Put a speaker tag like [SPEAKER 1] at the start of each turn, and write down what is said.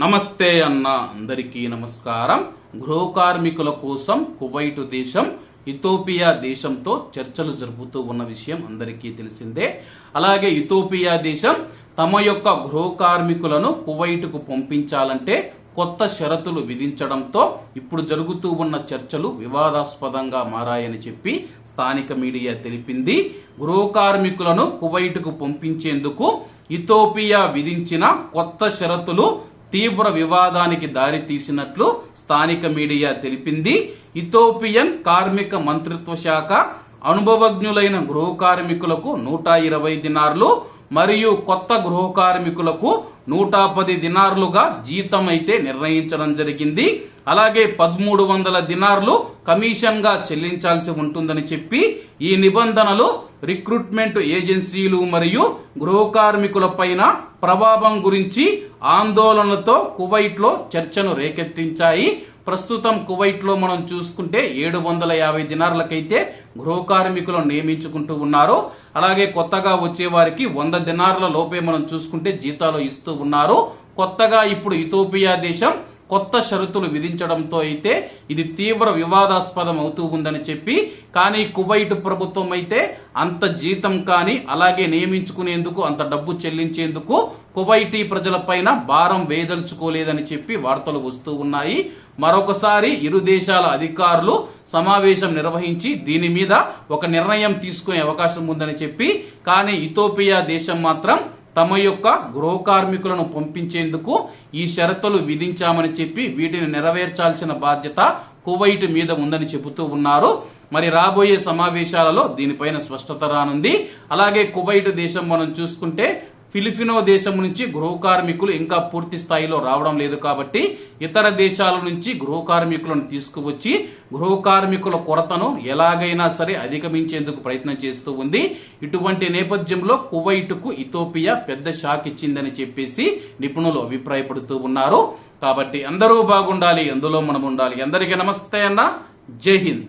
[SPEAKER 1] నమస్తే అన్న అందరికీ నమస్కారం. గృహ కార్మికుల కోసం కువైట్ దేశం ఇథోపియా దేశంతో చర్చలు జరుపుతూ ఉన్న విషయం అందరికీ తెలిసిందే. అలాగే ఇథోపియా దేశం తమ యొక్క గృహ కార్మికులను కువైట్కు పంపించాలంటే కొత్త షరతులు విధించడంతో ఇప్పుడు జరుగుతూ ఉన్న చర్చలు వివాదాస్పదంగా మారాయని చెప్పి స్థానిక మీడియా తెలిపింది. గృహ కార్మికులను కువైట్కు పంపించేందుకు ఇథోపియా విధించిన కొత్త షరతులు తీవ్ర వివాదానికి దారి తీసినట్లు స్థానిక మీడియా తెలిపింది. ఇథోపియన్ కార్మిక మంత్రిత్వ శాఖ అనుభవజ్ఞులైన గృహ కార్మికులకు నూట ఇరవై దినార్లు మరియు కొత్త గృహ కార్మికులకు నూట పది దినార్లుగా జీతం అయితే నిర్ణయించడం జరిగింది. అలాగే పదమూడు వందల దినార్లు కమిషన్గా చెల్లించాల్సి ఉంటుందని చెప్పి ఈ నిబంధనలు రిక్రూట్మెంట్ ఏజెన్సీలు మరియు గృహ కార్మికుల పైన ప్రభావం గురించి ఆందోళనలతో కువైట్లో చర్చను రేకెత్తించాయి. ప్రస్తుతం కువైట్లో మనం చూసుకుంటే ఏడు వందల యాభై దినార్లకైతే గృహ కార్మికులను నియమించుకుంటూ ఉన్నారు. అలాగే కొత్తగా వచ్చే వారికి వంద దినార్ల లోపే మనం చూసుకుంటే జీతాలు ఇస్తూ ఉన్నారు. కొత్తగా ఇప్పుడు ఇథోపియా దేశం కొత్త షరతులు విధించడంతో అయితే ఇది తీవ్ర వివాదాస్పదం అవుతూ ఉందని చెప్పి కానీ కువైట్ ప్రభుత్వం అయితే అంత జీతం కానీ అలాగే నియమించుకునేందుకు అంత డబ్బు చెల్లించేందుకు కువైటీ ప్రజలపైన భారం వేదలుచుకోలేదని చెప్పి వార్తలు వస్తూ ఉన్నాయి. మరొకసారి ఇరు దేశాల అధికారులు సమావేశం నిర్వహించి దీని మీద ఒక నిర్ణయం తీసుకునే అవకాశం ఉందని చెప్పి కానీ ఇథోపియా దేశం మాత్రం తమ యొక్క గృహ కార్మికులను పంపించేందుకు ఈ షరతులు విధించామని చెప్పి వీటిని నెరవేర్చాల్సిన బాధ్యత కువైట్ మీద ఉందని చెబుతూ ఉన్నారు. మరి రాబోయే సమావేశాలలో దీనిపైన స్పష్టత రానుంది. అలాగే కువైట్ దేశం మనం చూసుకుంటే ఫిలిపినో దేశం నుంచి గృహ కార్మికులు ఇంకా పూర్తి స్థాయిలో రావడం లేదు కాబట్టి ఇతర దేశాల నుంచి గృహ కార్మికులను తీసుకువచ్చి గృహ కార్మికుల కొరతను ఎలాగైనా సరే అధిగమించేందుకు ప్రయత్నం చేస్తూ ఉంది. ఇటువంటి నేపథ్యంలో కువైట్కు ఇథోపియా పెద్ద షాక్ ఇచ్చిందని చెప్పేసి నిపుణులు అభిప్రాయపడుతూ ఉన్నారు. కాబట్టి అందరూ బాగుండాలి అందులో మనం ఉండాలి. అందరికీ నమస్తే అన్న. జై హింద్.